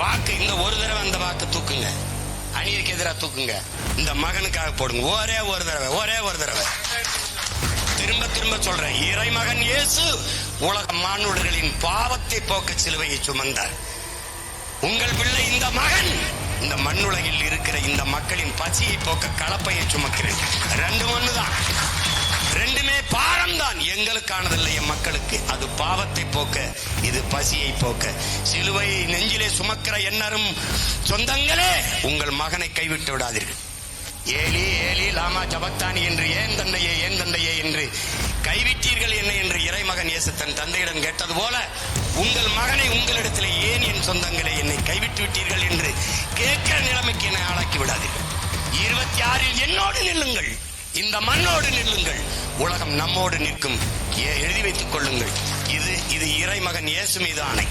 வாக்கு இந்த ஒரு தடவை அந்த வாக்கு தூக்குங்க. அணியருக்கு எதிராக தூக்குங்க. இந்த மகனுக்காக போடுங்க. ஒரே ஒரு தடவை ஒரே ஒரு தடவை. திரும்ப திரும்ப சொல்றேன். இறைமகன் இயேசு உலக மானுடர்களின் பாவத்தை போக்க சிலுவையை சுமந்தார். உங்கள் பிள்ளை இந்த மகன் இந்த மண்ணுலகில் இருக்கிற இந்த மக்களின் பசியை போக்க கலப்பையை சுமக்கிறேன். எங்களுக்கானதில்லை என் மக்களுக்கு. அது பாவத்தை போக்க இது பசியை போக்க. சிலுவையை நெஞ்சிலே சுமக்கிற எண்ணரும் சொந்தங்களே உங்கள் மகனை கைவிட்டு விடாதீர்கள். ஏலி ஏலி லாமா ஜபத்தானி என்று ஏன் தந்தையே ஏன் தந்தையே என்று கைவிட்டீர்கள் என்ன என்று இறைமகன் இயேசு தன் தந்தையிடம் கேட்டது போல உங்கள் மகனை உங்களிடத்தில் ஏன் என் சொந்தங்களே என்னை கைவிட்டு விட்டீர்கள் என்று கேட்கிற நிலைமைக்கு என்னை ஆளாக்கி விடாதீர்கள். இருபத்தி ஆறில் என்னோடு நில்லுங்கள். இந்த மண்ணோடு நில்லுங்கள். உலகம் நம்மோடு நிற்கும். ஏ- எழுதி வைத்துக் கொள்ளுங்கள். இது இது இறைமகன் இயேசு மீது ஆணை.